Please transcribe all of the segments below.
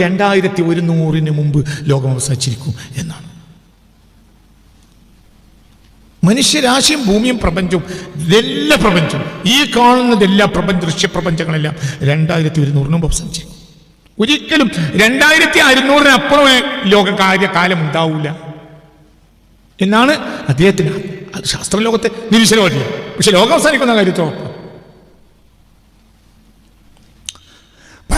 രണ്ടായിരത്തി ഒരുന്നൂറിന് മുമ്പ് ലോകം അവസാനിച്ചിരിക്കും എന്നാണ്. മനുഷ്യരാശിയും ഭൂമിയും പ്രപഞ്ചവും ഇതെല്ലാ പ്രപഞ്ചവും ഈ കാണുന്നതെല്ലാ പ്രപഞ്ച ദൃശ്യപ്രപഞ്ചങ്ങളെല്ലാം രണ്ടായിരത്തി ഒരുന്നൂറിന് മുമ്പ് അവസാനിച്ചിരിക്കും. ഒരിക്കലും രണ്ടായിരത്തി അറുന്നൂറിന് അപ്പുറം ലോക കാര്യകാലം ഉണ്ടാവില്ല എന്നാണ് അദ്ദേഹത്തിന് ശാസ്ത്രലോകത്തെ നിരീശ്വരമല്ല പക്ഷെ ലോകം അവസാനിക്കുന്ന കാര്യത്തോ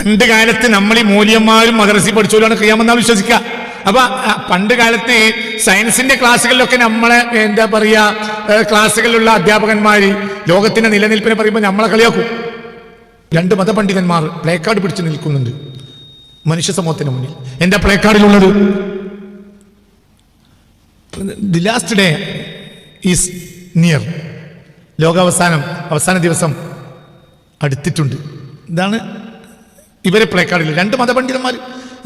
പണ്ട് കാലത്ത് നമ്മൾ ഈ മൂല്യന്മാരും മദ്രസി പഠിച്ചവരാണ് ക്രിയാമെന്നാ വിശ്വസിക്കുക അപ്പൊ പണ്ട് കാലത്ത് സയൻസിന്റെ ക്ലാസ്സുകളിലൊക്കെ നമ്മളെ എന്താ പറയാ ക്ലാസ്സുകളിലുള്ള അധ്യാപകന്മാര് ലോകത്തിന്റെ നിലനിൽപ്പിനെ പറയുമ്പോൾ നമ്മളെ കളിയാക്കും. രണ്ട് മതപണ്ഡിതന്മാർ പ്ലേ കാർഡ് പിടിച്ചു നിൽക്കുന്നുണ്ട് മനുഷ്യ സമൂഹത്തിന് മുന്നിൽ. എന്താ പ്ലേ കാർഡിലുള്ളത് the last day is near ലോകാവസാനം അവസാന ദിവസം അടുത്തിട്ടുണ്ട്. ഇതാണ് ഇവരെ പ്ലേ കാർഡിൽ രണ്ട് മതപണ്ഡിതന്മാർ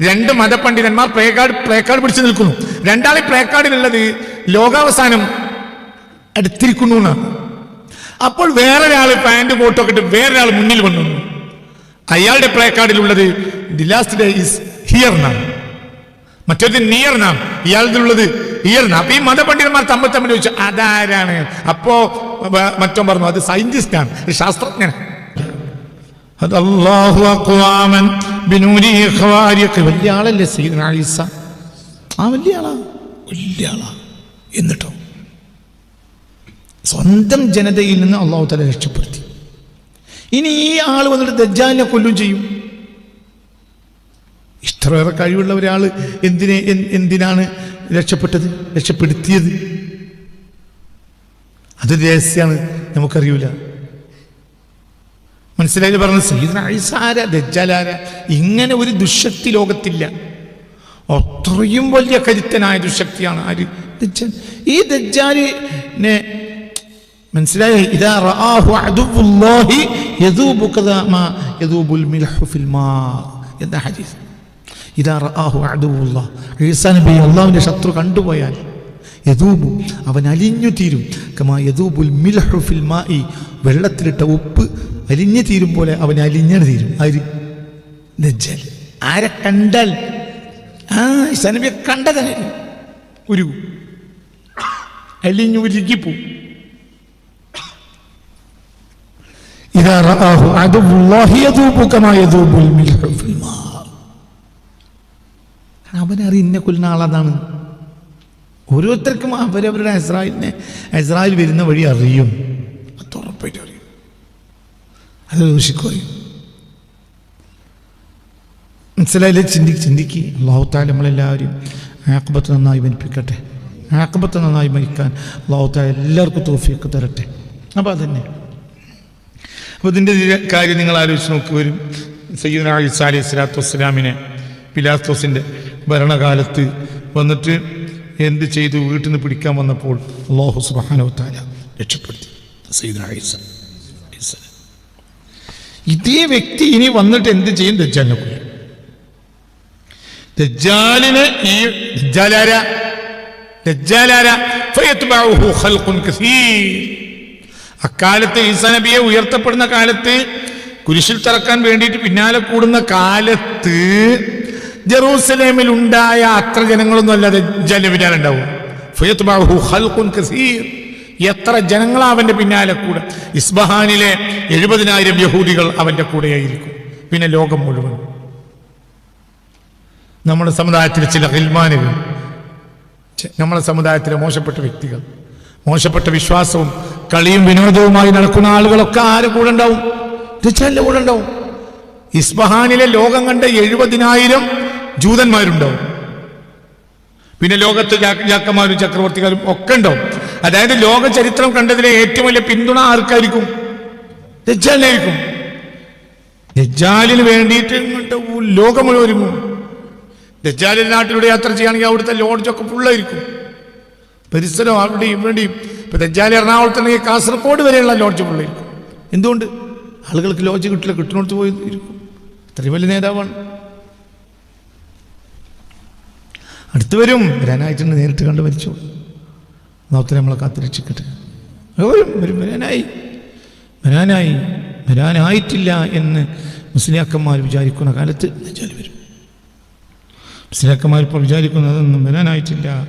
രണ്ട് മതപണ്ഡിതന്മാർ പ്ലേ കാർഡ് പ്ലേ കാർഡ് പിടിച്ചു നിൽക്കുന്നു. രണ്ടാളെ പ്ലേ കാർഡിലുള്ളത് ലോകാവസാനം അടുത്തിരിക്കുന്നു എന്നാണ് അപ്പോൾ വേറൊരാൾ പാന്റ് കോട്ടൊക്കെ ഇട്ട് വേറൊരാൾ മുന്നിൽ വന്നു. അയാളുടെ പ്ലേ കാർഡിലുള്ളത് the last day is here എന്നാണ് മറ്റൊരു നിയർ എന്നാണ് ഇയാളുള്ളത് ഇയർ എന്നാണ് അപ്പൊ ഈ മതപണ്ഡിതന്മാർ തമ്മിൽ തമ്മിൽ ചോദിച്ചു അതാരാണ്? അപ്പോ മറ്റോ പറഞ്ഞു അത് സയന്റിസ്റ്റ് ആണ് ശാസ്ത്രജ്ഞനാണ്. അത് അല്ലാഹു അഖ്വാമൻ ബിനൂരി വലിയ ആളല്ലേ സീദന ആ വലിയ ആളാ? വലിയ ആളാ. എന്നിട്ടോ? സ്വന്തം ജനതയിൽ നിന്ന് അള്ളാഹു തല രക്ഷപ്പെടുത്തി. ഇനി ഈ ആൾ വന്നിട്ട് ദജ്ജാലിനെ കൊല്ലും ചെയ്യും? ഇത്രയേറെ കഴിവുള്ള ഒരാൾ എന്തിനെ എന്തിനാണ് രക്ഷപ്പെട്ടത്? രക്ഷപ്പെടുത്തിയത്? അത് രഹസ്യമാണ് നമുക്കറിയൂല. മനസ്സിലായി പറഞ്ഞു ഈസ ആരാ ദജ്ജാലാര ഇങ്ങനെ ഒരു ദുശക്തി ലോകത്തില്ല. അത്രയും വലിയ കരുത്തനായ ദുശക്തിയാണ് ആര്? ഈ ദജ്ജാലിനെ മനസ്സിലായി? യദൂബു യദൂബുൽ മിൽഹു ശത്രു കണ്ടുപോയാൽ യദൂബു അവൻ അലിഞ്ഞു തീരും കമാ യദൂബുൽ മിൽഹു ഫിൽ മാഇ വെള്ളത്തിലിട്ട ഉപ്പ് അലിഞ്ഞു തീരും പോലെ അവൻ അലിഞ്ഞു തീരും ആര് ദജ്ജാൽ ആരെ കണ്ടാൽ ആ ഈസാ നബിയെ കണ്ടതാണ് ഒരു അലിഞ്ഞു ഉരുകിപ്പോവും إذا رآه عدو الله يذوب كما يذوب الملح في الماء അവനറിയ ഇന്നെ കൊല്ലുന്ന ആളതാണ് ഓരോരുത്തർക്കും അവരവരുടെ ഇസ്രായേലിനെ ഇസ്രായേൽ വരുന്ന വഴി അറിയും. അത് ഉറപ്പായിട്ട് അറിയും. അത് ദൂഷിക്കുകയും മനസ്സിലായില്ലേ? ചിന്തിക്ക്. ചിന്തിക്ക് അള്ളാഹുത്താല നമ്മളെല്ലാവരും ആക്കുപത്ത് നന്നായി മരിപ്പിക്കട്ടെ ആക്കുപത്ത് നന്നായി മരിക്കാൻ ലോകത്തായ എല്ലാവർക്കും തോഫിയൊക്കെ തരട്ടെ. അപ്പോൾ അതന്നെ. അപ്പോൾ ഇതിന്റെ കാര്യം നിങ്ങൾ ആലോചിച്ച് നോക്കി വരും. സയ്യിദ് അലി സ്വലാത്തു വസ്സലാമിനെ പിലാസ്തോസിന്റെ ഭരണകാലത്ത് വന്നിട്ട് എന്ത് ചെയ്തു? വീട്ടിൽ നിന്ന് പിടിക്കാൻ വന്നപ്പോൾ അള്ളാഹു സുബ്ഹാനഹു താല രക്ഷപ്പെടുത്തി. ഇതേ വ്യക്തി ഇനി വന്നിട്ട് എന്ത് ചെയ്യും? ദജ്ജാലിനെ കൊല്ലും. ദജ്ജാലിന് ഈ അക്കാലത്ത് ഈസാ നബിയെ ഉയർത്തപ്പെടുന്ന കാലത്ത് കുരിശിൽ തറക്കാൻ വേണ്ടിയിട്ട് പിന്നാലെ കൂടുന്ന കാലത്ത് ജെറൂസലേമിൽ ഉണ്ടായ അത്ര ജനങ്ങളൊന്നും അല്ലാതെ ജലവിനാലുണ്ടാവും എത്ര ജനങ്ങളാ അവന്റെ പിന്നാലെ കൂടെ. ഇസ്ബഹാനിലെ എഴുപതിനായിരം യഹൂദികൾ അവന്റെ കൂടെയായിരിക്കും. പിന്നെ ലോകം മുഴുവൻ. നമ്മുടെ സമുദായത്തിലെ ചില ഹിൽമാനുകൾ നമ്മുടെ സമുദായത്തിലെ മോശപ്പെട്ട വ്യക്തികൾ മോശപ്പെട്ട വിശ്വാസവും കളിയും വിനോദവുമായി നടക്കുന്ന ആളുകളൊക്കെ ആരും കൂടെ ഉണ്ടാവും? തീർച്ചയായും കൂടെ ഉണ്ടാവും. ഇസ്ബഹാനിലെ ലോകം കണ്ട എഴുപതിനായിരം ജൂതന്മാരുണ്ടാവും. പിന്നെ ലോകത്ത് ജാക്കന്മാരും ചക്രവർത്തിക്കാരും ഒക്കെ ഉണ്ടാവും അതായത് ലോക ചരിത്രം കണ്ടതിലെ ഏറ്റവും വലിയ പിന്തുണ ആർക്കായിരിക്കും? ദജ്ജാലിനായിരിക്കും. ദജ്ജാലിന് വേണ്ടിയിട്ട് ഇങ്ങോട്ട് ലോകം ഒരുങ്ങും. ദജ്ജാലിന്റെ നാട്ടിലൂടെ യാത്ര ചെയ്യുകയാണെങ്കിൽ അവിടുത്തെ ലോഡ്ജൊക്കെ ഫുള്ളായിരിക്കും പരിസരം അവിടെയും ഇവിടെയും. ഇപ്പൊ ദജ്ജാലി എറണാകുളത്തുണ്ടെങ്കിൽ കാസർഗോഡ് വരെയുള്ള ലോഡ്ജ് ഫുള്ളായിരിക്കും എന്തുകൊണ്ട്? ആളുകൾക്ക് ലോഡ്ജ് കിട്ടില്ല കിട്ടുന്നിടത്ത് പോയി ഇരിക്കും. അത്രയും വലിയ നേതാവാണ്. അടുത്ത് വരും. വരാനായിട്ടുണ്ട്. നേരിട്ട് കണ്ട് മരിച്ചു. നോത്തിന് നമ്മളെ കാത്തിരക്ഷിക്കട്ടെ. വരും വരും. വരാനായി. വരാനായി. വരാനായിട്ടില്ല എന്ന് മുസ്ലിയാക്കന്മാർ വിചാരിക്കുന്ന കാലത്ത് വെച്ചാൽ വരും. മുസ്ലിയാക്കന്മാർ ഇപ്പോൾ വിചാരിക്കുന്നതൊന്നും വരാനായിട്ടില്ല.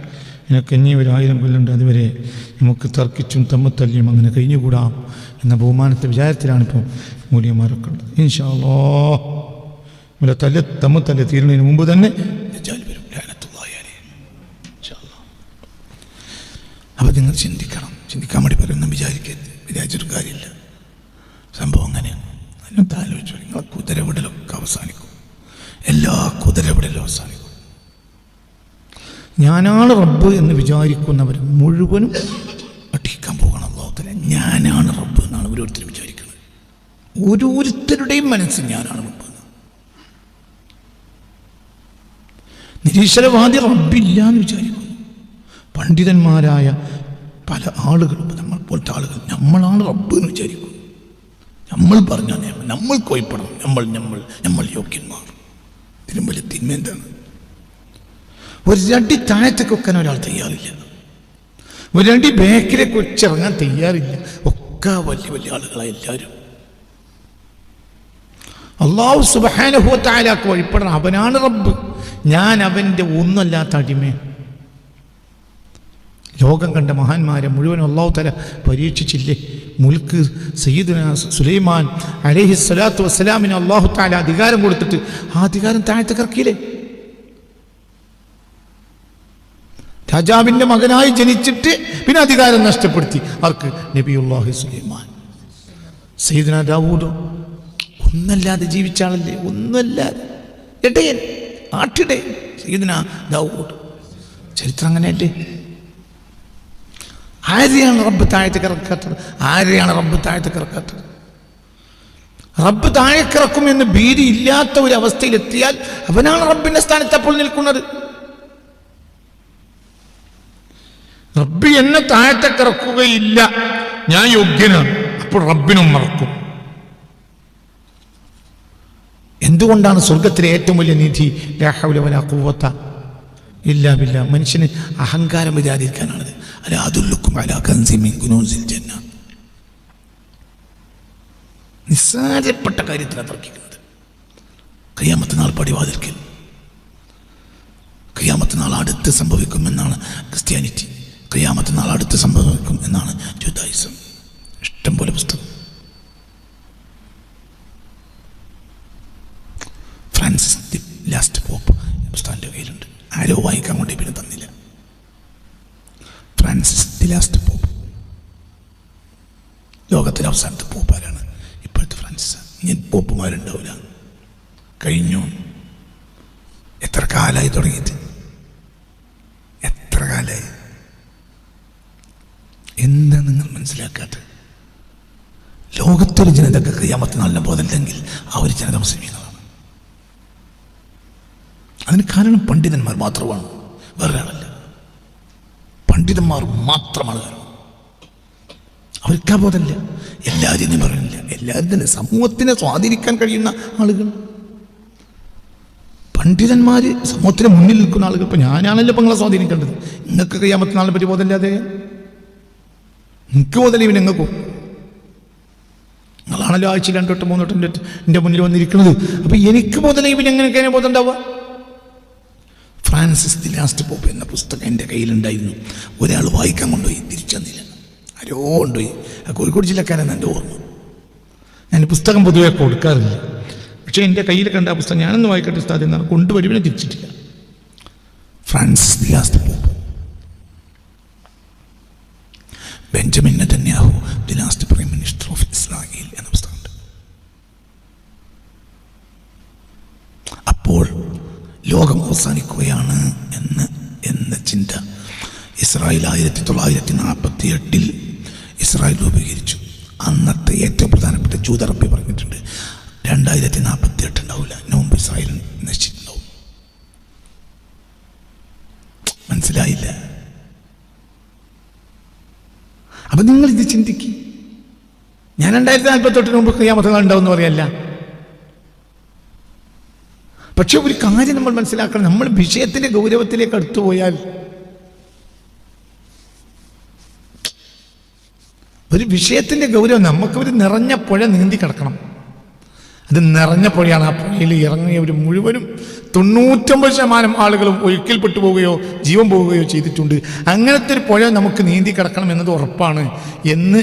എനിക്ക് ഇനി ഒരു ആയിരം കൊല്ലുണ്ട്. അതുവരെ നമുക്ക് തർക്കിച്ചും തമ്മത്തല്ലിയും അങ്ങനെ കഴിഞ്ഞുകൂടാം എന്ന ബഹുമാനത്തെ വിചാരത്തിലാണിപ്പോൾ മൂല്യന്മാരൊക്കെ ഉള്ളത്. ഇൻഷാല്ലോ തല്ല് തമ്മിൽ തല്ല് തീരുന്നതിന് മുമ്പ് തന്നെ ദജ്ജാൽ വരും ലഅനത്തുള്ളാഹി അലൈഹി. ഇൻഷാ അല്ലാ. അപ്പോൾ നിങ്ങൾ ചിന്തിക്കണം. ചിന്തിക്കാൻ വേണ്ടി പറയുന്ന വിചാരിക്കരുത്. വിചാരിച്ചൊരു കാര്യമില്ല. സംഭവം അങ്ങനെയാണ്. അതിനകത്ത് ആലോചിച്ചു നിങ്ങളെ കുതിരവിടലൊക്കെ അവസാനിക്കും. എല്ലാ കുതിരവിടലും അവസാനിക്കും. ഞാനാണ് റബ്ബ് എന്ന് വിചാരിക്കുന്നവർ മുഴുവനും അടിക്കാൻ പോകണം ലോകത്തിലെ. ഞാനാണ് റബ്ബ് എന്നാണ് ഓരോരുത്തരും വിചാരിക്കുന്നത്. ഓരോരുത്തരുടെയും മനസ്സ് ഞാനാണ് റബ്ബ് നിരീശ്വരവാദി റബ്ബില്ല എന്ന് വിചാരിക്കുന്നു പണ്ഡിതന്മാരായ പല ആളുകളും നമ്മൾ പോലത്തെ ആളുകൾ. നമ്മളാണ് റബ്ബ് എന്ന് വിചാരിക്കുന്നു നമ്മൾ പറഞ്ഞ നിയമം നമ്മൾ കോയിപ്പെടണം. നമ്മൾ നമ്മൾ നമ്മൾ യോഗ്യന്മാർ. ഇതിലും വലിയ തിന്മ എന്താണ്? ഒരു രണ്ടി താഴത്തേക്ക് വെക്കാൻ ഒരാൾ തയ്യാറില്ല. ഒരു രണ്ടി ബാക്കിലേക്ക് വെച്ചിറങ്ങാൻ തയ്യാറില്ല. ഒക്കെ വലിയ വലിയ ആളുകളാണ് എല്ലാവരും. അള്ളാഹു സുബാനുഭവത്തായാലാക്ക് വഴിപ്പെടണം അവനാണ് റബ്ബ്. ഞാൻ അവന്റെ ഒന്നല്ലാത്ത അടിമയാണ്. ലോകം കണ്ട മഹാന്മാരെ മുഴുവൻ അള്ളാഹു തല പരീക്ഷിച്ചില്ലേ? മുൽക്ക് സയ്യിദുന സുലൈമാൻ അലഹി സ്വലാത്തു വസ്സലാമിന് അള്ളാഹു താല അധികാരം കൊടുത്തിട്ട് ആ അധികാരം താഴത്തെ കറക്കിയില്ലേ? രാജാവിന്റെ മകനായി ജനിച്ചിട്ട് പിന്നെ അധികാരം നഷ്ടപ്പെടുത്തി. ആർക്ക്? നബിയുല്ലാഹി സുലൈമാൻ. സയ്യിദുന ദാവൂദോ ഒന്നല്ലാതെ ജീവിച്ച ആളല്ലേ? ഒന്നല്ലാതെ. ഇടയൻ ആട്ടിടയൻ സയ്യിദുന ദാവൂദ്. ചരിത്രം അങ്ങനെയല്ലേ? ആരെയാണ് റബ്ബ് താഴ്ത്തി കിറക്കാത്തത്? ആരെയാണ് റബ്ബ് താഴ്ത്തി കിറക്കാത്തത്? റബ്ബ് താഴെ കിറക്കും എന്ന് ഭീതി ഇല്ലാത്ത ഒരു അവസ്ഥയിലെത്തിയാൽ അവനാണ് റബ്ബിന്റെ സ്ഥാനത്ത് അപ്പോൾ നിൽക്കുന്നത്. റബ്ബ് എന്നെ താഴത്തെ കിറക്കുകയില്ല. ഞാൻ യോഗ്യനാണ്. അപ്പോൾ റബ്ബിനും മറക്കും. എന്തുകൊണ്ടാണ് സ്വർഗത്തിലെ ഏറ്റവും വലിയ നിധി രാഹുലവന കൂവത്ത ഇല്ല ബില്ല. മനുഷ്യന് അഹങ്കാരം വരാതിരിക്കാനാണത് ജന്ന. നിസ്സാരപ്പെട്ട കാര്യത്തിന് തർക്കിക്കുന്നത്. കയ്യാമത്തെ നാൾ പടിവാതിരിക്കൽ കയ്യാമത്തെ നാൾ അടുത്ത് സംഭവിക്കുമെന്നാണ് ക്രിസ്ത്യാനിറ്റി. കയ്യാമത്തെ നാൾ അടുത്ത് സംഭവിക്കും എന്നാണ് ജുദായിസം. ഇഷ്ടംപോലെ പുസ്തകം ഫ്രാൻസിസ് ദി ലാസ്റ്റ് പോപ്പ് പുസ്തകം എന്റെ കയ്യിലുണ്ട് ആരോ വായിക്കാൻ വേണ്ടി പിന്നെ തന്നില്ല ഫ്രാൻസിസ് ദി ലാസ്റ്റ് പോപ്പ്. ലോകത്തിലെ അവസാനത്തെ പോപ്പാരാണ് ഇപ്പോഴത്തെ ഫ്രാൻസിസ് ഇനി പോപ്പുമാരുണ്ടാവില്ല. കഴിഞ്ഞു. എത്ര കാലമായി തുടങ്ങിയിട്ട്? എത്ര കാലമായി എന്താ നിങ്ങൾ മനസ്സിലാക്കാത്തത്? ലോകത്തൊരു ജനതക്ക് ക്രിയാമത്ത് നല്ല ബോധമില്ലെങ്കിൽ ആ ഒരു ജനത മുസ്ലിമീങ്ങളാണ് അതിന് കാരണം പണ്ഡിതന്മാർ മാത്രമാണ്. വേറെ ആളല്ല പണ്ഡിതന്മാർ മാത്രമാണ് കാരണം. അവർക്ക് ബോധമില്ല എല്ലാവരും പറയുന്നില്ല. എല്ലാവരും തന്നെ സമൂഹത്തിനെ സ്വാധീനിക്കാൻ കഴിയുന്ന ആളുകൾ. പണ്ഡിതന്മാർ സമൂഹത്തിന് മുന്നിൽ നിൽക്കുന്ന ആളുകൾ. ഇപ്പം ഞാനാണല്ലോ ഇപ്പം നിങ്ങളെ സ്വാധീനിക്കേണ്ടത്. നിങ്ങൾക്ക് ആളെ പറ്റി ബോധമില്ലാതെ? നിങ്ങൾക്ക് ബോധമില്ല ഇവൻ എങ്ങൾക്കും നിങ്ങളാണല്ലോ ആഴ്ച രണ്ടോട്ട് മൂന്നോട്ട് എന്റെ മുന്നിൽ വന്നിരിക്കുന്നത്. അപ്പം എനിക്ക് ബോധമില്ല ഇവൻ എങ്ങനെയൊക്കെ ബോധം ഉണ്ടാവുക? ഫ്രാൻസിസ് ദി ലാസ്റ്റ് പോപ്പ് എന്ന പുസ്തകം എന്റെ കയ്യിലുണ്ടായിരുന്നു. ഒരാൾ വായിക്കാൻ കൊണ്ടുപോയി തിരിച്ചെന്നില്ല. ആരോ കൊണ്ടുപോയി. ആ കോഴിക്കോട് ജില്ലക്കാരെന്ന് എന്റെ ഓർമ്മ. ഞാൻ പുസ്തകം പൊതുവെ കൊടുക്കാറില്ല. പക്ഷേ എന്റെ കയ്യിൽ കണ്ട ആ പുസ്തകം ഞാനൊന്ന് വായിക്കട്ടെ ഉസ്താദ് എന്നാൽ കൊണ്ടുവരുവിനെ തിരിച്ചിട്ടില്ല. Francis the last pope Benjamin Netanyahu. ലോകം അവസാനിക്കുകയാണ് എന്ന് എന്ന ചിന്ത ഇസ്രായേൽ ആയിരത്തി തൊള്ളായിരത്തി നാൽപ്പത്തി എട്ടിൽ ഇസ്രായേൽ രൂപീകരിച്ചു. അന്നത്തെ ഏറ്റവും പ്രധാനപ്പെട്ട ജൂതറപ്പി പറഞ്ഞിട്ടുണ്ട് രണ്ടായിരത്തി നാൽപ്പത്തി എട്ട് ഉണ്ടാവില്ല നോമ്പ് ഇസ്രായേൽ നശിച്ചിട്ടുണ്ടാവും മനസ്സിലായില്ല? അപ്പൊ നിങ്ങൾ ഇത് ചിന്തിക്കും. ഞാൻ രണ്ടായിരത്തി നാൽപ്പത്തി എട്ടിന് മുമ്പ് ക്രിയാമത്തങ്ങൾ ഉണ്ടാവും എന്ന് പറയല്ല. പക്ഷെ ഒരു കാര്യം നമ്മൾ മനസ്സിലാക്കണം. നമ്മൾ വിഷയത്തിന്റെ ഗൗരവത്തിലേക്ക് അടുത്തു പോയാൽ ഒരു വിഷയത്തിന്റെ ഗൗരവം നമുക്ക് ഒരു നിറഞ്ഞ പുഴ നീന്തി കിടക്കണം. അത് നിറഞ്ഞ പുഴയാണ്. ആ പുഴയിൽ ഇറങ്ങിയവർ മുഴുവനും തൊണ്ണൂറ്റൊമ്പത് ശതമാനം ആളുകളും ഒഴുക്കിൽപ്പെട്ടു പോവുകയോ ജീവൻ പോവുകയോ ചെയ്തിട്ടുണ്ട്. അങ്ങനത്തെ ഒരു പുഴ നമുക്ക് നീന്തി കിടക്കണം എന്നത് ഉറപ്പാണ് എന്ന്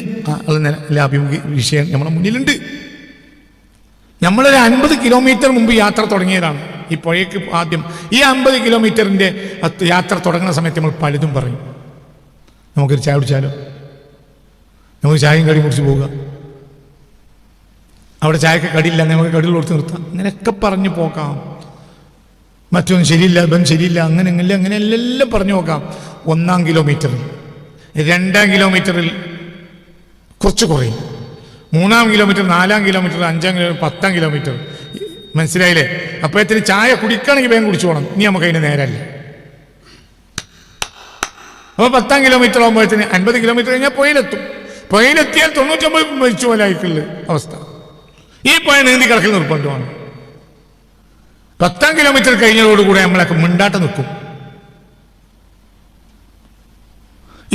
അഭിമുഖ വിഷയം നമ്മുടെ മുന്നിലുണ്ട്. നമ്മളൊരു അൻപത് കിലോമീറ്റർ മുമ്പ് യാത്ര തുടങ്ങിയതാണ്. ഈ പുഴയ്ക്ക് ആദ്യം ഈ അമ്പത് കിലോമീറ്ററിന്റെ യാത്ര തുടങ്ങുന്ന സമയത്ത് നമ്മൾ പലതും പറയും. നമുക്കൊരു ചായ കുടിച്ചാലോ? നമുക്ക് ചായയും കടി കുടിച്ച് പോവുക. അവിടെ ചായക്ക് കടിയില്ല നമുക്ക് കടിയിൽ കൊടുത്ത് നിർത്താം. അങ്ങനെയൊക്കെ പറഞ്ഞു പോക്കാം മറ്റൊന്നും ശരിയില്ല ഇവൻ ശരിയില്ല അങ്ങനെ അങ്ങനെ അങ്ങനെ എല്ലാം പറഞ്ഞു നോക്കാം ഒന്നാം കിലോമീറ്ററിൽ രണ്ടാം കിലോമീറ്ററിൽ കുറച്ച് കുറയും. മൂന്നാം കിലോമീറ്റർ നാലാം കിലോമീറ്റർ അഞ്ചാം കിലോമീറ്റർ പത്താം കിലോമീറ്റർ മനസ്സിലായില്ലേ? അപ്പോഴത്തിന് ചായ കുടിക്കണമെങ്കിൽ വേഗം കുടിച്ചു പോകണം ഇനി നമുക്ക് അതിന് നേരല്ല അപ്പോൾ പത്താം കിലോമീറ്റർ ആകുമ്പോഴത്തേന് അൻപത് കിലോമീറ്റർ കഴിഞ്ഞാൽ പുഴയിലെത്തും. പുഴയിലെത്തിയാൽ തൊണ്ണൂറ്റൊമ്പത് മരിച്ചു പോലെ ആയിട്ടുള്ള അവസ്ഥ. ഈ പുഴ നീന്തി കിടക്കൽ നിർബന്ധമാണ്. പത്താം കിലോമീറ്റർ കഴിഞ്ഞതോടുകൂടെ നമ്മളൊക്കെ മിണ്ടാട്ട് നിൽക്കും.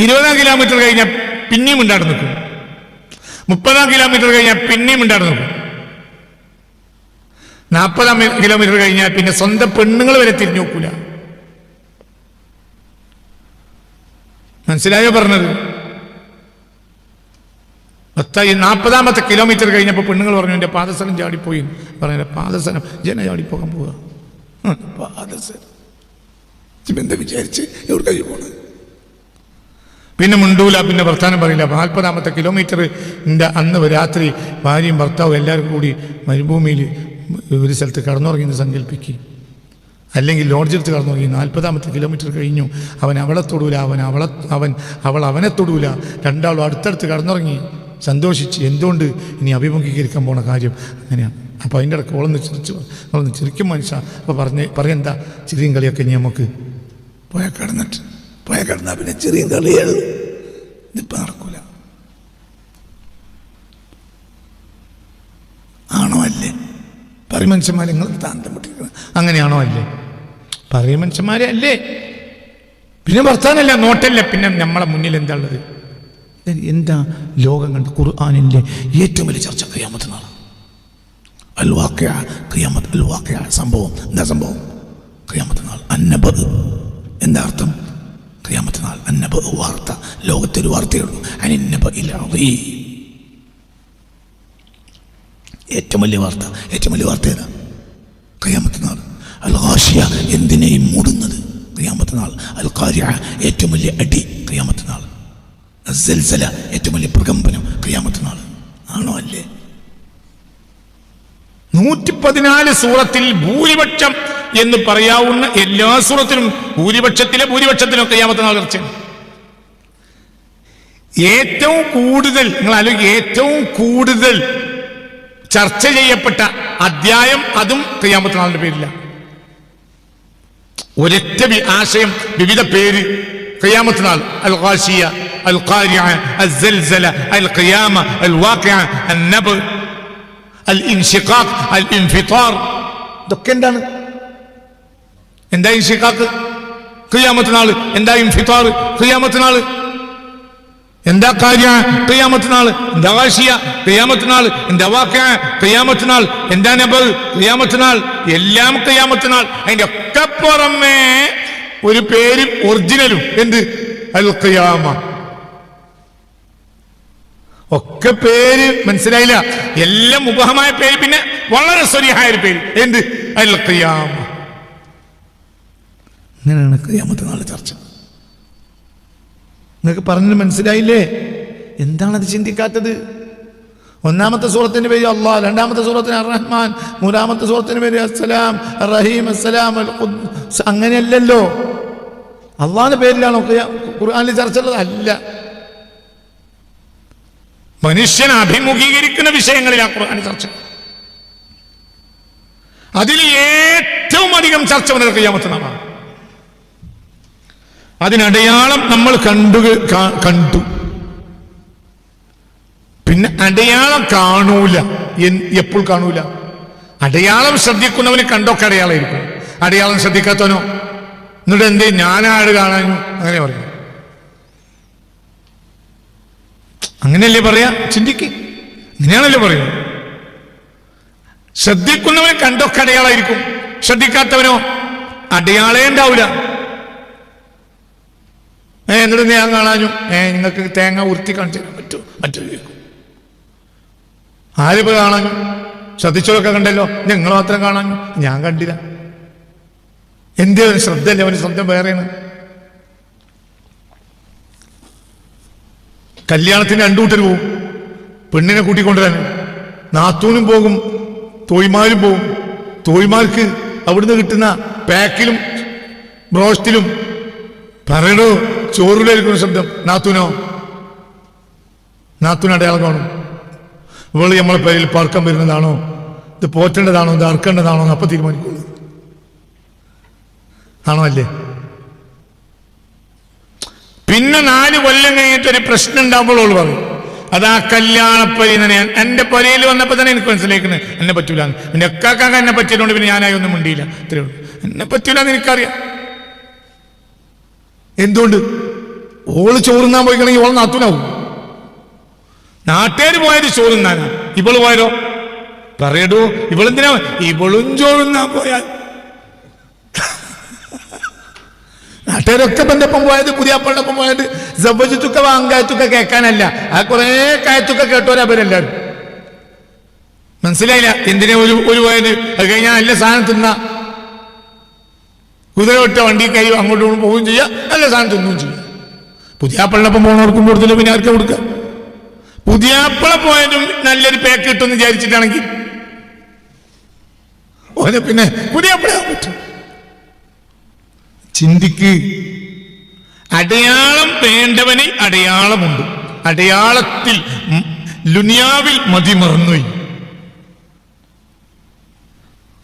ഇരുപതാം കിലോമീറ്റർ കഴിഞ്ഞാൽ പിന്നെയും മിണ്ടാട്ട് നിൽക്കും. മുപ്പതാം കിലോമീറ്റർ കഴിഞ്ഞാൽ പിന്നെയും ഉണ്ടായിരുന്നു. നാൽപ്പതാം കിലോമീറ്റർ കഴിഞ്ഞാൽ പിന്നെ സ്വന്തം പെണ്ണുങ്ങൾ വരെ തിരിഞ്ഞു നോക്കൂല. മനസ്സിലായോ പറഞ്ഞത്? ഈ നാൽപ്പതാമത്തെ കിലോമീറ്റർ കഴിഞ്ഞപ്പോൾ പെണ്ണുങ്ങൾ പറഞ്ഞു എന്റെ പാദസനം ചാടിപ്പോയി. പറഞ്ഞ പാദസരം ജന ചാടിപ്പോകാൻ പോവുക പാദസനം. എന്താ വിചാരിച്ച്? എവിടെ കഴിഞ്ഞു പോണത് പിന്നെ മുണ്ടൂല പിന്നെ വർത്താനം പറയില്ല. നാൽപ്പതാമത്തെ കിലോമീറ്ററിന്റെ അന്ന് രാത്രി ഭാര്യയും ഭർത്താവും എല്ലാവരും കൂടി മരുഭൂമിയിൽ ഒരു സ്ഥലത്ത് കടന്നുറങ്ങിയെന്ന് സങ്കല്പിക്കും. അല്ലെങ്കിൽ ലോഡ്ജെടുത്ത് കടന്നുറങ്ങി. നാൽപ്പതാമത്തെ കിലോമീറ്റർ കഴിഞ്ഞു. അവൻ അവളെ തൊടൂല അവൻ അവളെ അവൻ അവൾ അവനെ തൊടൂല. രണ്ടാളും അടുത്തടുത്ത് കടന്നുറങ്ങി. സന്തോഷിച്ച് എന്തുകൊണ്ട് ഇനി അഭിമുഖീകരിക്കാൻ പോണ കാര്യം? അങ്ങനെയാണ് അപ്പോൾ അതിന്റെ ഇടയ്ക്ക് ഓളൊന്ന് ചിരിച്ചു ഓളൊന്ന് ചിരിക്കും മനുഷ്യ. അപ്പോൾ പറഞ്ഞ് പറയെന്താ ചിരിയും കളിയൊക്കെ ഇനി നമുക്ക് പോയാൽ കിടന്നിട്ട്. പോയ കിടന്നാൽ പിന്നെ ചെറിയ കളിയാണ് ഇതിപ്പോൾ നടക്കൂല ആണോ അല്ലേ? പറയും മനുഷ്യന്മാരെ നിങ്ങൾ താന്തം പൊട്ടിക്കണം അങ്ങനെയാണോ അല്ലേ? പറയും മനുഷ്യന്മാരെ അല്ലേ? പിന്നെ വർത്താനല്ല നോട്ടല്ല. പിന്നെ നമ്മളെ മുന്നിൽ എന്താ ഉള്ളത്? എന്താ ലോകം കണ്ട് ഖുർആാനിന്റെ ഏറ്റവും വലിയ ചർച്ച? ക്രിയാമത്തിനാണ് അൽവാക്കയ അൽ അൽവാക്കയ സംഭവം എന്താ സംഭവം? ക്രിയാമത്തിനാൾ നാൾ. അന്നബ് എന്താ അർത്ഥം? കയ്യാമത്ത് നാൾ അന്നബ് വാർത്ത. ലോകത്തൊരു വാർത്തയുള്ളൂ. അനിന്നബ ഇല്ലാതെ ഏറ്റവും വലിയ വാർത്ത. ഏറ്റവും വലിയ വാർത്ത ഏതാ? ക്രിയാമത്തെ നാൾ അൽഹാഷിയ എന്തിനേയും മൂടുന്നത്? ക്രിയാമത്തെ നാൾ അൽ ഏറ്റവും വലിയ അടി ക്രിയാമത്തെ നാൾ സൽസല ഏറ്റവും വലിയ പ്രകമ്പനം ക്രിയാമത്തെ നാൾ ആണോ അല്ലേ? നൂറ്റി പതിനാല് സൂറത്തിൽ ഭൂരിപക്ഷം എന്ന് പറയാവുന്ന എല്ലാ സുഹൃത്തിനും ഭൂരിപക്ഷത്തിലെ ഭൂരിപക്ഷത്തിലും കയ്യാമത്ത് നാൾ ഇറച്ചാണ് ഏറ്റവും കൂടുതൽ നിങ്ങൾ ആലോചിക്കുക ഏറ്റവും കൂടുതൽ ചർച്ച ചെയ്യപ്പെട്ട അധ്യായം അതും കയ്യാമത്തെ നാളിന്റെ പേരില്ല ഒരൊറ്റ ആശയം വിവിധ പേര് കയ്യാമത്ത് നാൾ. അൽ ഖാശിയ അൽ ഖാരിഅ അൽ സൽസല അൽ ഖിയാമ അൽ അൽ നബ് അൽ ഇൻഷിഖാഖ് അൽ ഇതൊക്കെ എന്താണ്? എന്താ ഇൻഷിഖാഖ് ക്രിയാമത്തിനാൾ എന്തായും എന്താ ക്രിയാമത്തിനാൾ എന്താ കാര്യ? ഖിയാമത്ത് നാൾ എന്താ വാശിയ? ഖിയാമത്ത് നാൾ എന്താ വാക്ക ക്രിയാമത്തിനാൾ നാൾ എന്താ നബൽ? ക്രിയാമത്തിനാൾ നാൾ എല്ലാം ക്രിയാമത്തിനാൾ നാൾ അതിന്റെ ഒക്കെ പുറമേ ഒരു പേരും ഒറിജിനലും എന്ത്? അൽ ഖിയാമ. ഒക്കെ പേര് മനസ്സിലായില്ല. എല്ലാം ഉപഹമായ പേര് പിന്നെ വളരെ സ്വരിയായ ഒരു പേര്. എന്ത്? അൽ ഖിയാമ. ഇങ്ങനെയാണ് ക്രിയാമത്തെ നാളെ ചർച്ച? നിങ്ങൾക്ക് പറഞ്ഞത് മനസ്സിലായില്ലേ? എന്താണത് ചിന്തിക്കാത്തത്? ഒന്നാമത്തെ സൂറത്തിന്റെ പേര് അള്ളാഹ് രണ്ടാമത്തെ സൂറത്തിന് അറഹ്മാൻ മൂന്നാമത്തെ സൂറത്തിന് പേര് അസ്സലാം റഹീം അസ്സലാം അങ്ങനെയല്ലല്ലോ. അള്ളാഹിന്റെ പേരിലാണോ ഖുർആാനിൽ ഖുർആനിൽ ചർച്ച ഉള്ളത് അല്ല. മനുഷ്യൻ അഭിമുഖീകരിക്കുന്ന വിഷയങ്ങളിലാണ് ഖുർആൻ ചർച്ച. അതിൽ ഏറ്റവും അധികം ചർച്ച വന്നത് കയ്യാമത്ത് നാളാണ്. അതിനടയാളം നമ്മൾ കണ്ടു കണ്ടു. പിന്നെ അടയാളം കാണൂല. എപ്പോൾ കാണൂല? അടയാളം ശ്രദ്ധിക്കുന്നവന് കണ്ടൊക്കെ അടയാളമായിരിക്കും അടയാളം ശ്രദ്ധിക്കാത്തവനോ? എന്നിട്ട് എന്തേ ഞാനാട് കാണാൻ അങ്ങനെ പറയാം. അങ്ങനെയല്ലേ പറയാ? ചിന്തിക്ക്. ഇങ്ങനെയാണല്ലേ പറയുന്നത് ശ്രദ്ധിക്കുന്നവന് കണ്ടൊക്കെ അടയാളായിരിക്കും. ശ്രദ്ധിക്കാത്തവനോ? അടയാളേ ഉണ്ടാവില്ല ഏ എന്നിട്ട് ഞാൻ കാണാഞ്ഞു? ഏ നിങ്ങൾക്ക് തേങ്ങ ഉരുത്തി കാണിച്ചു തരാൻ പറ്റുമോ ചോദിക്കും ആരിപ്പോ കാണാഞ്ഞു? ശ്രദ്ധിച്ചതൊക്കെ കണ്ടല്ലോ. നിങ്ങൾ മാത്രം കാണാഞ്ഞു. ഞാൻ കണ്ടില്ല. എന്തേ അവന് ശ്രദ്ധയല്ലേ? അവന് ശ്രദ്ധ വേറെയാണ്. കല്യാണത്തിന് രണ്ടു കൂട്ടർ പോവും. പെണ്ണിനെ കൂട്ടിക്കൊണ്ടുവരാൻ നാത്തൂനും പോകും. തോയ്മാരും പോകും തോയ്മാർക്ക് അവിടുന്ന് കിട്ടുന്ന പാക്കിലും ബ്രോസ്റ്റിലും പറയണോ ചോറിലായിരിക്കുന്ന ശബ്ദം. നാത്തൂനോ? നാത്തൂന് അടയാളം കാണും. ഇവൾ നമ്മളെ പേരിൽ പാർക്കാൻ വരുന്നതാണോ? ഇത് പോറ്റേണ്ടതാണോ? ഇത് അറക്കേണ്ടതാണോ? എന്ന് തീരുമാനിക്കുള്ളൂ. ആണോ അല്ലേ? പിന്നെ നാല് കൊല്ലം കഴിഞ്ഞിട്ട് ഒരു പ്രശ്നം ഉണ്ടാകുമ്പോൾ അവൾ പറയും അത് തന്നെ ഞാൻ എന്റെ പൊരയിൽ വന്നപ്പോ തന്നെ എനിക്ക് മനസ്സിലാക്കുന്നത് എന്നെ പറ്റൂല എന്റെ എക്കാക്കാക്ക എന്നെ പറ്റിയതുകൊണ്ട് പിന്നെ ഞാനായി ഒന്നും മിണ്ടിയില്ല. ഇത്രയേ ഉള്ളൂ. എന്നെ പറ്റൂല എന്ന് എനിക്കറിയാം. എന്തുകൊണ്ട്? ഓൾ ചോറുന്നാൻ പോയിക്കണെങ്കിൽ ഓൾ നാത്തൂനാവും. നാട്ടുകാർ പോയത് ചോറുന്നാനാ ഇവൾ പോയാലോ? പറയടൂ ഇവളെന്തിനാ? ഇവളും ചോറുന്നാൻ പോയാൽ. നാട്ടുകാരൊക്കെ ബന്ധപ്പം പോയത് പുതിയ അപ്പളൊപ്പം പോയത് ജബജിത്തുക്ക വാങ്കായത്തുക്ക കേൾക്കാനല്ല ആ കുറേ കായത്തുക്ക കേട്ടോരാ അവരെല്ലാരും മനസ്സിലായില്ല എന്തിനാ ഒരു ഒരു പോയത്? അത് കഴിഞ്ഞാൽ നല്ല സാധനം തിന്ന. കുതിര വിട്ട വണ്ടി കൈ അങ്ങോട്ടും പോവുകയും ചെയ്യാം. നല്ല സാധനം തിന്നുകയും ചെയ്യാം. പുതിയാപ്പിളിനൊപ്പം പോകണവർക്കും കൊടുത്തില്ല പിന്നെ ആർക്കും കൊടുക്കുക പുതിയാപ്പിള പോയാലും നല്ലൊരു പേക്ക് കിട്ടുമെന്ന് വിചാരിച്ചിട്ടാണെങ്കിൽ ഓനെ പിന്നെ പുതിയാപ്പിള പറ്റും. ചിന്തിക്ക്. അടയാളം വേണ്ടവന് അടയാളമുണ്ട്. അടയാളത്തിൽ ലുനിയാവിൽ മതിമറന്നുപോയി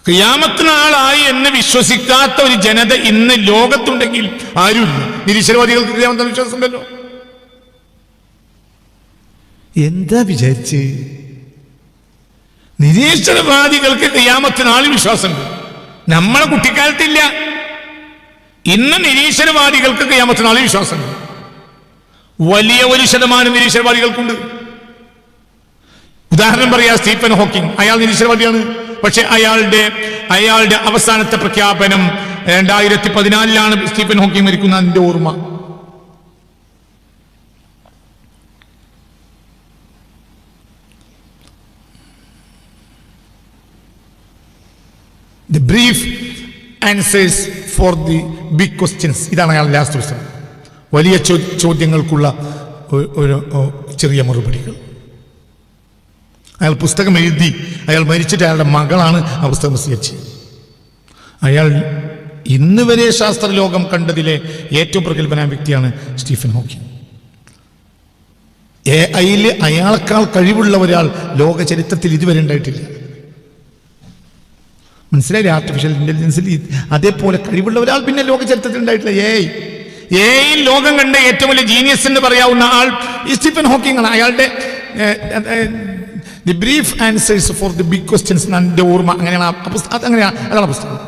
ക്രിയാമത്തിനാളായി എന്നെ വിശ്വസിക്കാത്ത ഒരു ജനത ഇന്ന് ലോകത്തുണ്ടെങ്കിൽ ആരുമില്ല? നിരീശ്വരവാദികൾക്ക് ക്രിയാമത്ത വിശ്വാസം ഉണ്ടല്ലോ എന്താ വിചാരിച്ച്? നിരീശ്വരവാദികൾക്ക് ക്രിയാമത്തിനാളിൽ വിശ്വാസമുണ്ട്. നമ്മളെ കുട്ടിക്കാലത്തില്ല. ഇന്ന് നിരീശ്വരവാദികൾക്ക് ക്രിയാമത്തിനാളിൽ വിശ്വാസമുണ്ട്. വലിയ ഒരു ശതമാനം നിരീശ്വരവാദികൾക്കുണ്ട്. ഉദാഹരണം പറയാ സ്റ്റീഫൻ ഹോക്കിംഗ്. അയാൾ നിരീശ്വരവാദിയാണ് പക്ഷെ അയാളുടെ അയാളുടെ അവസാനത്തെ പ്രഖ്യാപനം രണ്ടായിരത്തി പതിനാലിലാണ് സ്റ്റീഫൻ ഹോക്കിംഗ് മരിക്കുന്ന അതിന്റെ ഓർമ്മ. The brief answers for the big questions ഇതാണ് അയാൾ ലാസ്റ്റ് പുസ്തകം വലിയ ചോദ്യങ്ങൾക്കുള്ള ഒരു- ചെറിയ മറുപടികൾ. അയാൾ പുസ്തകം എഴുതി അയാൾ മരിച്ചിട്ട് അയാളുടെ മകളാണ് ആ പുസ്തകം പ്രസിദ്ധീകരിച്ചത് അയാൾ ഇന്ന് വരെ ശാസ്ത്രലോകം കണ്ടതിലെ ഏറ്റവും പ്രഗത്ഭനായ വ്യക്തിയാണ് സ്റ്റീഫൻ ഹോക്കി എ ഐയിൽ അയാൾക്കാൾ കഴിവുള്ള ഒരാൾ ലോക ചരിത്രത്തിൽ ഇതുവരെ ഉണ്ടായിട്ടില്ല. മനസ്സിലായില്ലേ? ആർട്ടിഫിഷ്യൽ ഇന്റലിജൻസിൽ അതേപോലെ കഴിവുള്ള ഒരാൾ പിന്നെ ലോക ചരിത്രത്തിൽ ഉണ്ടായിട്ടില്ല. ഏയ് ഏയിൽ ലോകം കണ്ട ഏറ്റവും വലിയ ജീനിയസ് എന്ന് പറയാവുന്ന ആൾ സ്റ്റീഫൻ ഹോക്കിംഗ് ആണ്. അയാളുടെ the brief answers for the big questions എന്റെ ഓർമ്മ അങ്ങനെയാണ് ആ പുസ്തകം അങ്ങനെയാണ്. അതാണ് പുസ്തകം.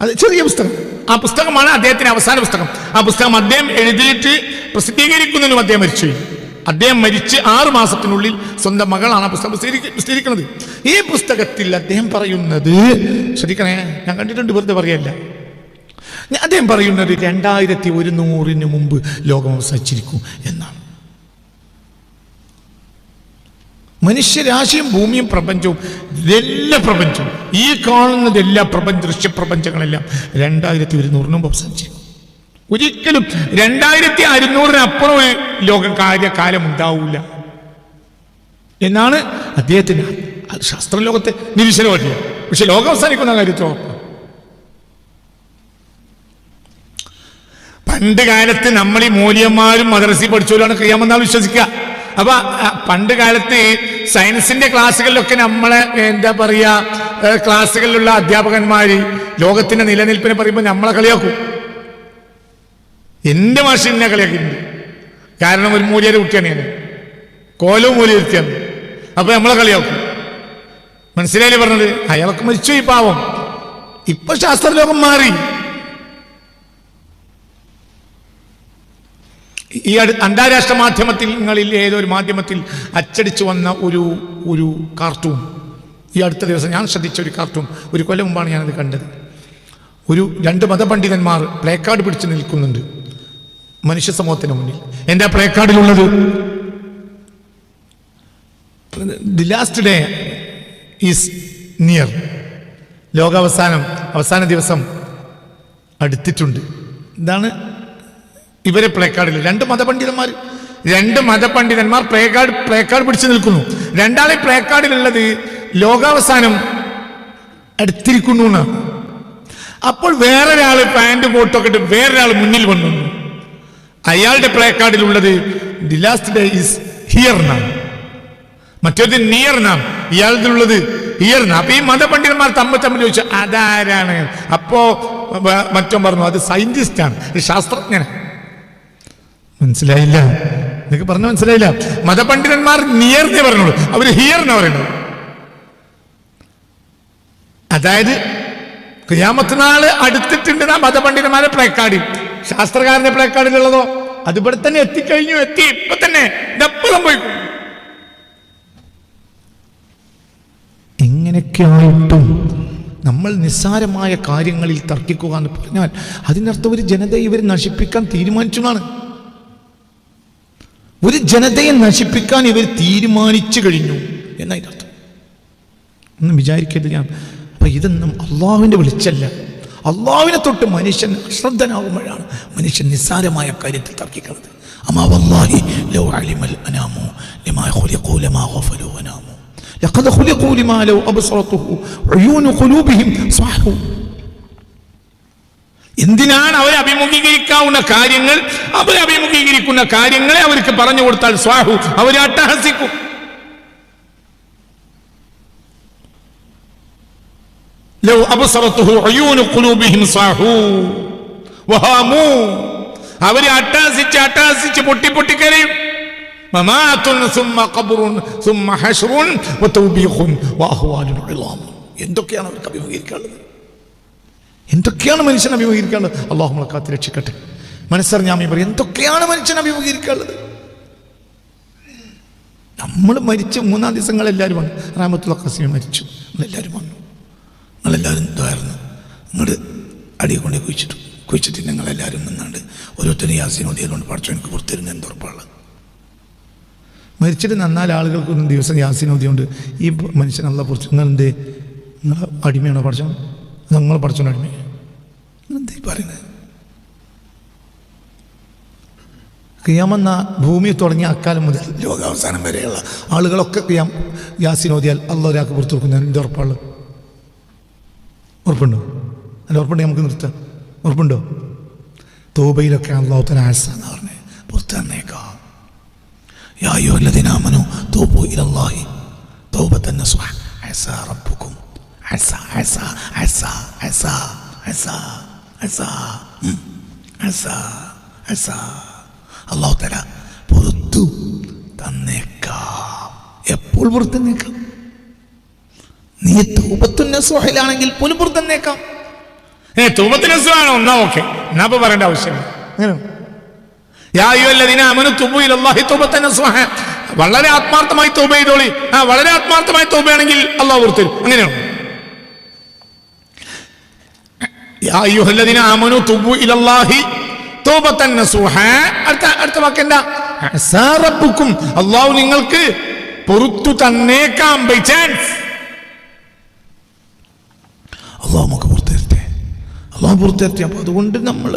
അത് ചെറിയ പുസ്തകം. ആ പുസ്തകമാണ് അദ്ദേഹത്തിന്റെ അവസാന പുസ്തകം. ആ പുസ്തകം അദ്ദേഹം എഴുതിയിട്ട് പ്രസിദ്ധീകരിക്കുന്നതിനും അദ്ദേഹം മരിച്ചു അദ്ദേഹം മരിച്ച് ആറു മാസത്തിനുള്ളിൽ സ്വന്തം മകളാണ് ആ പുസ്തകം പ്രസിദ്ധീകരിക്കുന്നത്. ഈ പുസ്തകത്തിൽ അദ്ദേഹം പറയുന്നത് ശ്രദ്ധിക്കണേ ഞാൻ കണ്ടിട്ടുണ്ട് വെറുതെ പറയല്ല. അദ്ദേഹം പറയുന്നത് രണ്ടായിരത്തി ഒരുന്നൂറിന് മുമ്പ് ലോകം അവസാനിച്ചിരിക്കും എന്നാണ്. മനുഷ്യരാശിയും ഭൂമിയും പ്രപഞ്ചവും ഇതെല്ലാം പ്രപഞ്ചവും ഈ കാണുന്നത് എല്ലാ പ്രപഞ്ച ദൃശ്യപ്രപഞ്ചങ്ങളെല്ലാം രണ്ടായിരത്തി ഒരുന്നൂറിനും അവസാനിച്ചു. ഒരിക്കലും രണ്ടായിരത്തി അരുന്നൂറിനപ്പുറമേ കാലം കാര്യകാലം ഉണ്ടാവില്ല എന്നാണ് അദ്ദേഹത്തിന് ശാസ്ത്ര ശാസ്ത്രലോകത്തെ നിരീശ്വരമല്ല പക്ഷെ ലോകം അവസാനിക്കുന്ന കാര്യത്തിൽ പണ്ട് കാലത്ത് നമ്മൾ ഈ മൂല്യന്മാരും മദ്രസി പഠിച്ചവരാണ് ക്രിയാമെന്നാണ് വിശ്വസിക്കുക. അപ്പൊ പണ്ട് കാലത്ത് സയൻസിന്റെ ക്ലാസ്സുകളിലൊക്കെ നമ്മളെ എന്താ പറയാ ക്ലാസ്സുകളിലുള്ള അധ്യാപകന്മാര് ലോകത്തിന്റെ നിലനിൽപ്പിനെ പറയുമ്പോൾ നമ്മളെ കളിയാക്കും. എന്റെ മാഷ എന്നെ കളിയാക്കിയിട്ടുണ്ട്. കാരണം ഒരു മൂല്യയുടെ കുട്ടിയാണ് ഞാൻ. കോലവും മൂലിയിരുത്തിയാണ് അപ്പൊ നമ്മളെ കളിയാക്കും. മനസ്സിലായില്ലേ പറഞ്ഞത്? അയാൾക്ക് മരിച്ചു ഈ പാവം. ഇപ്പൊ ശാസ്ത്രലോകം മാറി. ഈ അന്താരാഷ്ട്ര മാധ്യമത്തിൽ ഏതൊരു മാധ്യമത്തിൽ അച്ചടിച്ചു വന്ന ഒരു ഒരു കാർട്ടൂൺ ഈ അടുത്ത ദിവസം ഞാൻ ശ്രദ്ധിച്ച ഒരു കാർട്ടൂൺ ഒരു കൊല്ലം മുമ്പാണ് ഞാനത് കണ്ടത്. ഒരു രണ്ട് മതപണ്ഡിതന്മാർ പ്ലേ കാർഡ് പിടിച്ച് നിൽക്കുന്നുണ്ട് മനുഷ്യ സമൂഹത്തിന് മുന്നിൽ. എന്റെ പ്ലേ കാർഡിലുള്ളത് the last day is near ലോകാവസാനം അവസാന ദിവസം അടുത്തിട്ടുണ്ട്. ഇതാണ് ഇവരെ പ്ലേ കാർഡിൽ രണ്ട് മതപണ്ഡിതന്മാർ രണ്ട് മതപണ്ഡിതന്മാർ പ്ലേ കാർഡ് പ്ലേ കാർഡ് പിടിച്ചു നിൽക്കുന്നു. രണ്ടാളെ പ്ലേ കാർഡിലുള്ളത് ലോകാവസാനം അടുത്തിരിക്കുന്നു എന്നാണ്. അപ്പോൾ വേറൊരാൾ പാന്റ് കോട്ടൊക്കെ ഇട്ട് വേറൊരാൾ മുന്നിൽ വന്നു. അയാളുടെ പ്ലേ കാർഡിലുള്ളത് the last day is here നാം മറ്റേത് നിയർ നാം ഇയാളുള്ളത് ഹിയർ നാം അപ്പൊ ഈ മതപണ്ഡിതന്മാർ തമ്മിൽ തമ്മിൽ ചോദിച്ചു അതാരാണ്? അപ്പോ മറ്റോ പറഞ്ഞു അത് സയന്റിസ്റ്റ് ആണ്. ശാസ്ത്രജ്ഞനാണ്. മനസ്സിലായില്ല. നിങ്ങൾക്ക് പറഞ്ഞു മനസ്സിലായില്ല. മതപണ്ഡിതന്മാർ നിയർന്നേ പറഞ്ഞോളൂ. അവർ ഹിയർ എന്ന് പറയുന്നത് അതായത് ക്രിയാമത്തനാൾ അടുത്തിട്ടുണ്ട് ആ മതപണ്ഡിതന്മാരെ പ്ലേക്കാടി. ശാസ്ത്രകാരന്റെ പ്ലേക്കാടിലുള്ളതോ അത് ഇവിടെ തന്നെ എത്തിക്കഴിഞ്ഞു എത്തി. ഇപ്പൊ തന്നെ ഇതപ്പം പോയി. എങ്ങനെയൊക്കെയായിട്ടും നമ്മൾ നിസ്സാരമായ കാര്യങ്ങളിൽ തർക്കിക്കുക എന്ന് പറഞ്ഞാൽ അതിനർത്ഥം ഒരു ജനതയെ ഇവർ നശിപ്പിക്കാൻ തീരുമാനിച്ചു എന്നാണ് ഒരു ജനതയെ നശിപ്പിക്കാൻ ഇവർ തീരുമാനിച്ചു കഴിഞ്ഞു എന്നതിന്റെ അർത്ഥം ഒന്നും വിചാരിക്കരുത് ഞാൻ. അപ്പൊ ഇതൊന്നും അള്ളാഹുവിന്റെ വിളിച്ചല്ല. അള്ളാഹുവിനെ തൊട്ട് മനുഷ്യൻ അശ്രദ്ധനാകുമ്പോഴാണ് മനുഷ്യൻ നിസ്സാരമായ കാര്യത്തിൽ തർക്കിക്കുന്നത്. അമാ എന്തിനാണ് അവരെ അഭിമുഖീകരിക്കാവുന്ന കാര്യങ്ങൾ? അവർ അഭിമുഖീകരിക്കുന്ന കാര്യങ്ങളെ അവർക്ക് പറഞ്ഞു കൊടുത്താൽ സ്വാഹു അവരെ അട്ടഹസിക്കും. അവരെ അട്ടഹസിച്ച് അട്ടഹസിച്ച് പൊട്ടി പൊട്ടിക്കരയും എന്തൊക്കെയാണ് അവർക്ക് അഭിമുഖീകരിക്കാനുള്ളത്? എന്തൊക്കെയാണ് മനുഷ്യൻ അഭിമുഖീകരിക്കേണ്ടത്? അള്ളാഹു നമ്മളെ കാത്തി രക്ഷിക്കട്ടെ. മനസ്സറിഞ്ഞാമി പറയും എന്തൊക്കെയാണ് മനുഷ്യൻ അഭിമുഖീകരിക്കാനുള്ളത് നമ്മൾ മരിച്ച് മൂന്നാം ദിവസങ്ങൾ എല്ലാവരും വന്നു. റാമത്തുള്ള ഖസീം മരിച്ചു. എല്ലാവരും വന്നു. നിങ്ങളെല്ലാവരും എന്തായിരുന്നു ഇങ്ങോട്ട് അടി കൊണ്ട് കുഴിച്ചിട്ടു. കുഴിച്ചിട്ട് നിങ്ങളെല്ലാവരും നിന്നാണ്ട് ഓരോരുത്തരും യാസീൻ ഓതിയതുകൊണ്ട് പഠിച്ചു എനിക്ക് പുറത്തിരുന്ന് എന്തുറപ്പാണ് മരിച്ചിട്ട് നന്നാൽ ആളുകൾക്കൊന്നും ദിവസം യാസീൻ ഓതിയോണ്ട് ഈ മനുഷ്യൻ കുറച്ച് നിങ്ങൾ എന്തേ നിങ്ങൾ അടിമയാണോ പഠിച്ചോ നിങ്ങൾ പഠിച്ചോണ്ടടിമ എന്തീ പറയുന്നത്? കിയാമെന്ന ഭൂമി തുടങ്ങിയ അക്കാലം മുതൽ ലോകാവസാനം വരെയുള്ള ആളുകളൊക്കെ കിയാം യാസിനോദിയാൽ അള്ള ഒരാൾക്ക് പുറത്തു കൊടുക്കുന്ന. എന്റെ ഉറപ്പാണ്? ഉറപ്പുണ്ടോ? അല്ല ഉറപ്പുണ്ടെങ്കിൽ നമുക്ക് നിർത്താം. ഉറപ്പുണ്ടോ? തോബയിലൊക്കെ അള്ളാഹുത്തന ആഴ്സാന്ന് പറഞ്ഞ്. പുറത്തു തന്നേക്കാം. യായോ അല്ലതിനാമനോ തോബു ഇലല്ലാഹി. തോബ തന്നെ ആഴ്സാ റബ്ബുക്കും. അസ അസ തന്നേക്കാം. എപ്പോൾ സുഹയിലാണെങ്കിൽ പോലും പുറത്തു ഏ തൂപത്തിന് സുഹാണോ എന്നാ ഓക്കെ. എന്നാ ഇപ്പൊ പറയേണ്ട ആവശ്യമില്ല. വളരെ ആത്മാർത്ഥമായി തോബ ചെയ്തോളി. ആ വളരെ ആത്മാർത്ഥമായി തോബയാണെങ്കിൽ അള്ളാഹ് ഓർത്തരും അങ്ങനെയാണ്? അടുത്ത അടുത്ത അള്ളാഹു നിങ്ങൾക്ക് പുറത്തു തന്നേക്കാം ബൈ ചാൻസ് അള്ളാഹു അപ്പോൾ അതുകൊണ്ട് നമ്മൾ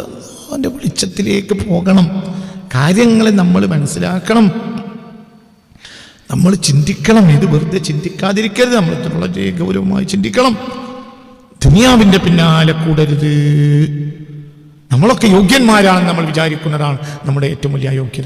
അവന്റെ വെളിച്ചത്തിലേക്ക് പോകണം. കാര്യങ്ങളെ നമ്മൾ മനസ്സിലാക്കണം. നമ്മൾ ചിന്തിക്കണം. ഇത് വെറുതെ ചിന്തിക്കാതിരിക്കരുത്. നമ്മൾ വളരെ ഗൗരവമായി ചിന്തിക്കണം. ദുനിയാവിന്റെ പിന്നാലെ കൂടരുത്. നമ്മളൊക്കെ യോഗ്യന്മാരാണെന്ന് നമ്മൾ വിചാരിക്കുന്നതാണ് നമ്മുടെ ഏറ്റവും വലിയ യോഗ്യത.